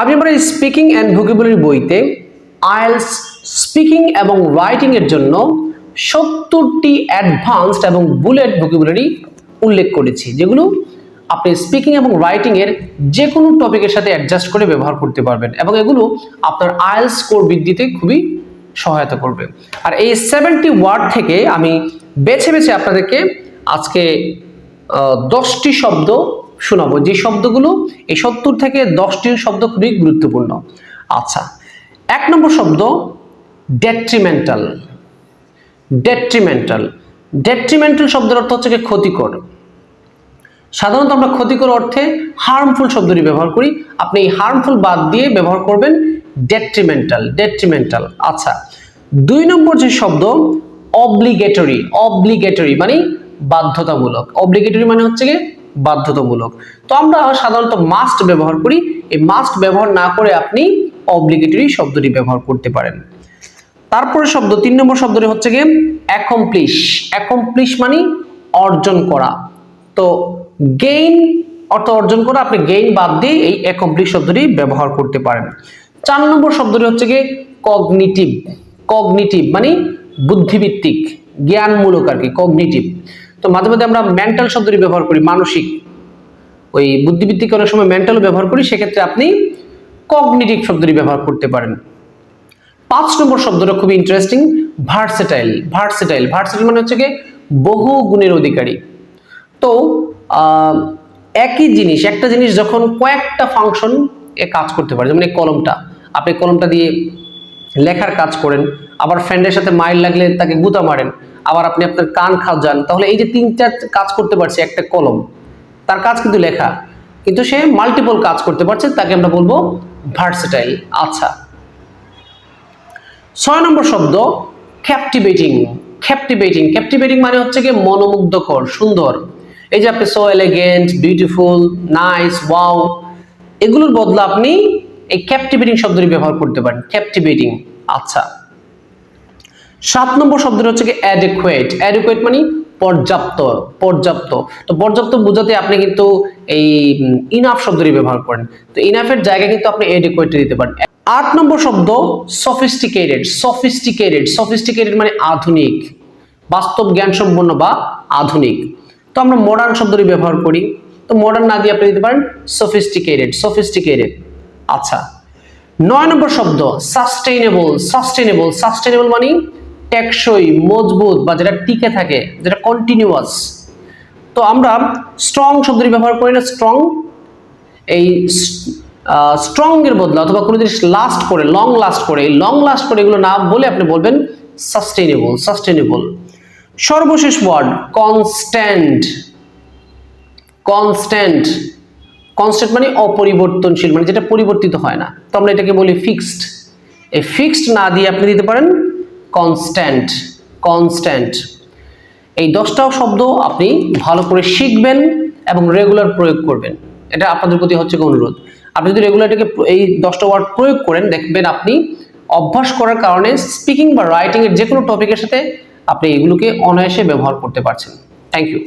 আমি আমার speaking and vocabulary বইতে আইএলস স্পিকিং এবং রাইটিং এর জন্য সত্তরটি অ্যাডভান্সড এবং বুলেট ভোকেবুলারি উল্লেখ করেছি, যেগুলো আপনি স্পিকিং এবং রাইটিং এর যে কোনো টপিকের সাথে অ্যাডজাস্ট করে ব্যবহার করতে পারবেন এবং এগুলো আপনার আইএলস স্কোর বৃদ্ধিতে খুবই সহায়তা করবে। আর এই সেভেন্টি ওয়ার্ড থেকে আমি বেছে বেছে আপনাদেরকে আজকে দশটি শব্দ শোনাবো। যে শব্দগুলো, এই সত্তর থেকে দশটি শব্দ খুবই গুরুত্বপূর্ণ। আচ্ছা এক নম্বর শব্দ ডেট্রিমেন্টাল ডেট্রিমেন্টাল ডেট্রিমেন্টাল শব্দের অর্থ হচ্ছে ক্ষতিকর। সাধারণত আমরা ক্ষতিকর অর্থে হার্মফুল শব্দটি ব্যবহার করি। আপনি এই হার্মফুল বাদ দিয়ে ব্যবহার করবেন ডেট্রিমেন্টাল ডেট্রিমেন্টাল আচ্ছা দুই নম্বর যে শব্দ অব্লিগেটরি অব্লিগেটরি মানে বাধ্যতামূলক। অব্লিগেটরি মানে হচ্ছে গিয়ে বাধ্যতামূলক। তো আমরা সাধারণত মাস্ট ব্যবহার করি। এই মাস্ট ব্যবহার না করে আপনি অব্লিগেটরি শব্দটি ব্যবহার করতে পারেন। তারপরে শব্দ, তিন নম্বর শব্দটি হচ্ছে গিয়ে অ্যাকমপ্লিশ অ্যাকমপ্লিশ মানে অর্জন করা। তো গেইন অর্থ অর্জন করা, আপনি গেইন বাদ দিয়ে এই অ্যাকমপ্লিশ শব্দটি ব্যবহার করতে পারেন। চার নম্বর শব্দটি হচ্ছে গিয়ে কগনিটিভ কগনিটিভ মানে বুদ্ধিভিত্তিক জ্ঞানমূলক আর কি কগনিটিভ তো মাঝে মাঝে আমরা মেন্টাল শব্দটি ব্যবহার করি, মানসিক। ওই বুদ্ধিভিত্তিক অনেক সময় মেন্টালও ব্যবহার করি, সেক্ষেত্রে আপনি কগনিটিভ শব্দটি ব্যবহার করতে পারেন। পাঁচ নম্বর শব্দটা খুবই ইন্টারেস্টিং ভার্সেটাইল ভার্সেটাইল ভার্সেটাইল মানে হচ্ছে কি বহু গুণের অধিকারী। তো একই জিনিস, একটা জিনিস যখন কয়েকটা ফাংশন এ কাজ করতে পারে, যেমন এই কলমটা। আপনি কলমটা দিয়ে লেখার কাজ করেন, আবার ফ্রেন্ডের সাথে মাইল লাগলে তাকে গুতা মারেন। আবার আপনি আপনার কান খাজান তাহলে এই যে তিন চার কাজ করতে পারছে, একটা কলম, তার কাজ কিন্তু লেখা। কিন্তু সে মাল্টিপল কাজ করতে পারছে, তাকে আমরা বলব ভার্সেটাইল আচ্ছা। ছয় নম্বর শব্দ ক্যাপটিভেটিং ক্যাপটিভেটিং ক্যাপটিভেটিং মানে হচ্ছে কি মনোমুগ্ধকর, সুন্দর। এই যে আপনি so elegant beautiful nice wow এগুলোর বদলে আপনি এই ক্যাপটিভেটিং শব্দটি ব্যবহার করতে পারেন। ক্যাপটিভেটিং আচ্ছা। সাত নম্বর শব্দটা হচ্ছে কি অ্যাডেকুয়েট অ্যাডেকুয়েট মানে পর্যাপ্ত পর্যাপ্ত। তো পর্যাপ্ত বোঝাতে আপনি কিন্তু এই ইনাফ শব্দটি ব্যবহার করেন। তো ইনাফের জায়গায় কিন্তু আপনি অ্যাডেকুয়েট দিতে পারেন। আট নম্বর শব্দ সফিস্টিকেটেড সফিস্টিকেটেড সফিস্টিকেটেড মানে আধুনিক। বাস্তব জ্ঞান সম্পন্ন বা আধুনিক। তো আমরা মডার্ন শব্দটি ব্যবহার করি। তো মডার্ন না দিয়ে আপনি দিতে পারেন সফিস্টিকেটেড সফিস্টিকেটেড আচ্ছা নয় নম্বর শব্দ সাস্টেইনেবল সাস্টেইনেবল সাস্টেইনেবল মানে টেকসই, মজবুত বা যেটা টিকে থাকে, যেটা কন্টিনিউয়াস তো আমরা স্ট্রং শব্দটি ব্যবহার করি না স্ট্রং এই স্ট্রং এর বদলে অথবা কোনো জিনিস লাস্ট করে লং লাস্ট করে, এই লং লাস্ট করে এগুলো না বলে আপনি বলবেন সাস্টেইনেবল সাস্টেইনেবল সর্বশেষ ওয়ার্ড কনস্ট্যান্ট কনস্ট্যান্ট কনস্ট্যান্ট মানে অপরিবর্তনশীল মানে যেটা পরিবর্তিত হয় না। তো আমরা এটাকে বলি ফিক্সড এই ফিক্সড না দিয়ে আপনি দিতে পারেন কনস্ট্যান্ট কনস্ট্যান্ট এই দশটাও শব্দ আপনি ভালো করে শিখবেন এবং রেগুলার প্রয়োগ করবেন। এটা আপনাদের প্রতি হচ্ছে অনুরোধ। আপনি যদি রেগুলারটিকে এই দশটা ওয়ার্ড প্রয়োগ করেন, দেখবেন আপনি অভ্যাস করার কারণে স্পিকিং বা রাইটিংয়ের যে কোনো টপিকের সাথে আপনি এগুলোকে অনায়াসে ব্যবহার করতে পারছেন। Thank you